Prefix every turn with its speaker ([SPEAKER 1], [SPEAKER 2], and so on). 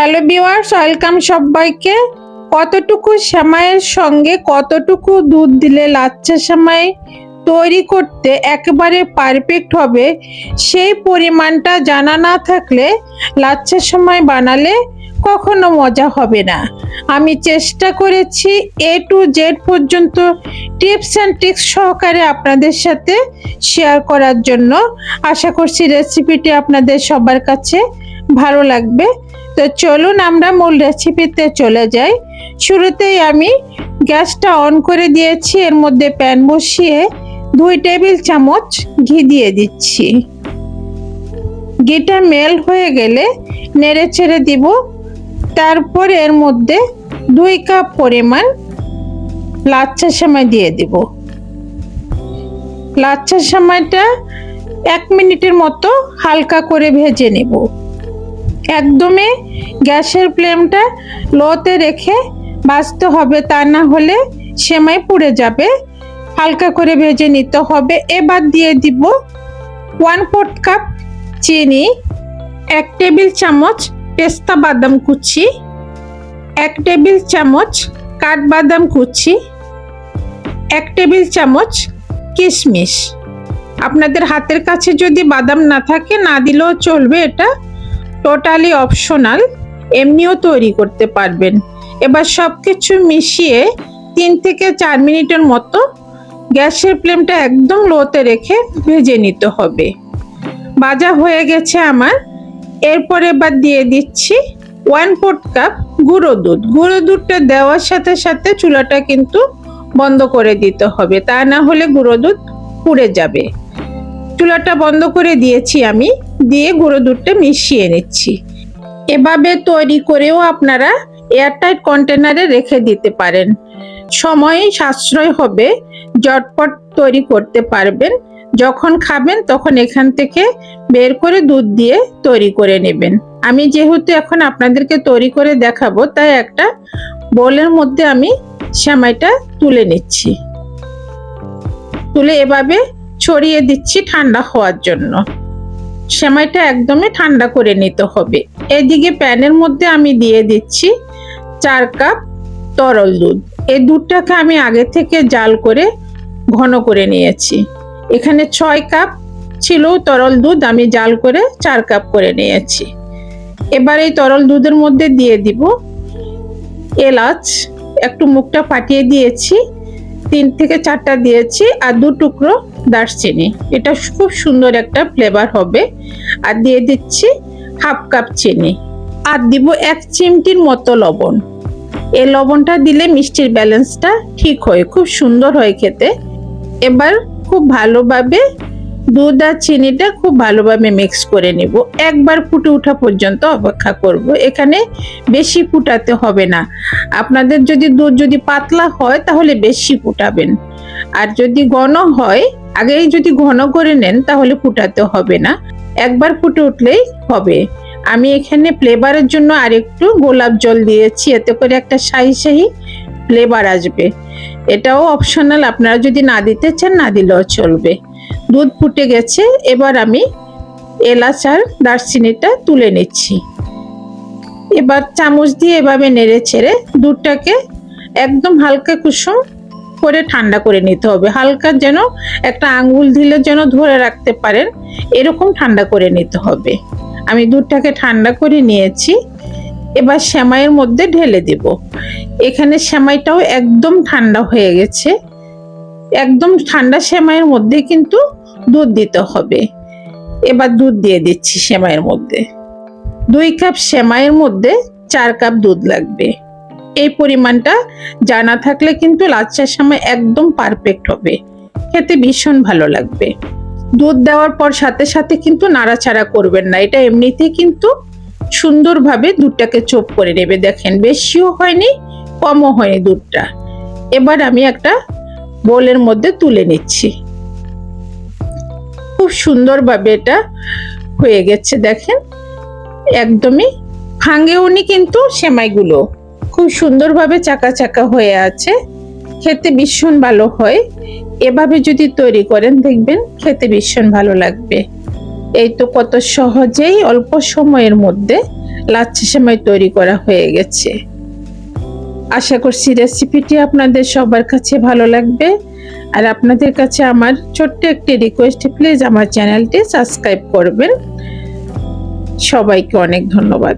[SPEAKER 1] Hello viewers, welcome সবাইকে। কতটুকু সেমাইয়ের সঙ্গে কতটুকু দুধ দিলে লাচ্ছা সেমাই তৈরি করতে একেবারে পারফেক্ট হবে, সেই পরিমাণটা জানা না থাকলে লাচ্ছা সেমাই বানালে কখনো মজা হবে না। আমি চেষ্টা করেছি এ টু জেড পর্যন্ত টিপস অ্যান্ড ট্রিক্স সহকারে আপনাদের সাথে শেয়ার করার জন্য। আশা করছি রেসিপিটি আপনাদের সবার কাছে ভালো লাগবে। তো চলুন আমরা মূল রেসিপিতে চলে যাই। শুরুতেই আমি গ্যাসটা অন করে দিয়েছি। এর মধ্যে প্যান বসিয়ে দুই টেবিল চামচ ঘি দিয়ে দিচ্ছি। ঘিটা মেল হয়ে গেলে নেড়ে ছেড়ে দিব। তারপর এর মধ্যে দুই কাপ পরিমাণ লাচ্ছা সেমাই দিয়ে দিব। লাচ্ছা সেমাইটা এক মিনিটের মতো হালকা করে ভেজে নেব। একদমই গ্যাসের ফ্লেমটা লোতে রেখে বাঁচতে হবে, তা না হলে সেমাই পুড়ে যাবে। হালকা করে ভেজে নিতে হবে। এবার দিয়ে দিব ওয়ান ফোর্থ কাপ চিনি, এক টেবিল চামচ পেস্তা বাদাম কুচি, এক টেবিল চামচ কাঠবাদাম কুচি, এক টেবিল চামচ কিশমিশ। আপনাদের হাতের কাছে যদি বাদাম না থাকে, না দিলেও চলবে এটা। টোটালি অপশনাল এমনিও তৈরি করতে পারবেন। এবার সব কিছু মিশিয়ে তিন থেকে চার মিনিটের মতো গ্যাসের ফ্লেমটা একদম লোতে রেখে ভেজে নিতে হবে। ভাজা হয়ে গেছে আমার। এরপর এবার দিয়ে দিচ্ছি ওয়ান ফোর্থ কাপ গুঁড়ো দুধ। গুঁড়ো দুধটা দেওয়ার সাথে সাথে চুলাটা কিন্তু বন্ধ করে দিতে হবে। তা না হলে গুঁড়ো দুধ পুড়ে যাবে। চুলাটা বন্ধ করে দিয়েছি আমি, দিয়ে গুঁড়ো দুধটা মিশিয়ে নিচ্ছি। এভাবে তৈরি করেও আপনারা এয়ারটাইট কন্টেনারে রেখে দিতে পারেন। সময় সাশ্রয় হবে জটপট তৈরি করতে পারবেন। যখন খাবেন তখন এখান থেকে বের করে দুধ দিয়ে তৈরি করে নেবেন। আমি যেহেতু এখন আপনাদেরকে তৈরি করে দেখাবো, তাই একটা বোলের মধ্যে আমি সেমাইটা তুলে নিচ্ছি। তুলে এভাবে ছড়িয়ে দিচ্ছি ঠান্ডা হওয়ার জন্য। সেমাইটা একদমই ঠান্ডা করে নিতে হবে। এদিকে প্যানের মধ্যে আমি দিয়ে দিচ্ছি চার কাপ তরল দুধ। এই দুধটাকে আমি আগে থেকে জাল করে ঘন করে নিয়েছি। এখানে ছয় কাপ ছিল তরল দুধ, আমি জাল করে চার কাপ করে নিয়েছি। এবার এই তরল দুধের মধ্যে দিয়ে দিব এলাচ। একটু মুখটা ফাটিয়ে দিয়েছি। তিন থেকে চারটা দিয়েছি আর দু টুকরো দারচিনি। এটা খুব সুন্দর একটা ফ্লেভার হবে। আর দিয়ে দিচ্ছি হাফ কাপ চিনি। আর দিব এক চিমটির মতো লবণ। এই লবণটা দিলে মিষ্টির ব্যালেন্সটা ঠিক হয়, খুব সুন্দর হয় খেতে। এবার খুব ভালোভাবে দুধ আর চিনিটা খুব ভালোভাবে মিক্স করে নিব। একবার ফুটে ওঠা পর্যন্ত অপেক্ষা করব। এখানে বেশি ফুটাতে হবে না। আপনাদের যদি দুধ যদি পাতলা হয়, তাহলে বেশি ফুটাবেন। আর যদি ঘন হয়, আগেই যদি ঘন করে নেন, তাহলে ফুটাতে হবে না। একবার ফুটে উঠলেই হবে। আমি এখানে ফ্লেভারের জন্য আরেকটু গোলাপ জল দিয়েছি। এতে করে একটা শাহি শাহি ফ্লেভার আসবে। এটাও অপশনাল আপনারা যদি না দিতে চান, না দিলেও চলবে। দুধ ফুটে গেছে, এবার আমি এলাচ আর দারচিনিটা তুলে নিচ্ছি। এবার চামচ দিয়ে এভাবে নেড়ে ছেড়ে দুধটাকে একদম হালকা কুসুম করে ঠান্ডা করে নিতে হবে। হালকা যেন একটা আঙ্গুল দিলে যেন ধরে রাখতে পারেন, এরকম ঠান্ডা করে নিতে হবে। আমি দুধটাকে ঠান্ডা করে নিয়েছি, এবার সেমাইয়ের মধ্যে ঢেলে দেব। এখানে সেমাইটাও একদম ঠান্ডা হয়ে গেছে। একদম ঠান্ডা সেমাইয়ের মধ্যে কিন্তু দুধ দিতে হবে। এবার দুধ দিয়ে দিচ্ছি সেমাইয়ের মধ্যে। দুই কাপ সেমাইয়ের মধ্যে চার কাপ দুধ লাগবে। এই পরিমাণটা জানা থাকলে কিন্তু লাচ্চার সময় একদম পারফেক্ট হবে। খেতে ভীষণ ভালো লাগবে। দুধ দেওয়ার পর সাথে সাথে কিন্তু নাড়াচাড়া করবেন না। এটা এমনিতেই কিন্তু সুন্দরভাবে দুধটাকে চোপ করে নেবে। দেখেন, বেশিও হয়নি, কমও হয়নি দুধটা। এবার আমি একটা বোলের মধ্যে তুলে নিচ্ছি। খুব সুন্দরভাবে এটা হয়ে গেছে, দেখেন। একদমই ভাঙেওনি কিন্তু সেমাইগুলো। খুব সুন্দরভাবে চাকা চাকা হয়ে আছে। খেতে ভীষণ ভালো হয়। এভাবে যদি তৈরি করেন, দেখবেন খেতে ভীষণ ভালো লাগবে। এই তো কত সহজেই অল্প সময়ের মধ্যে লাচ্ছি সেমাই তৈরি করা হয়ে গেছে। আশা করছি রেসিপিটি আপনাদের সবার কাছে ভালো লাগবে। আর আপনাদের কাছে আমার ছোট্ট একটি রিকোয়েস্ট প্লিজ আমার চ্যানেলটি সাবস্ক্রাইব করবেন। সবাইকে অনেক ধন্যবাদ।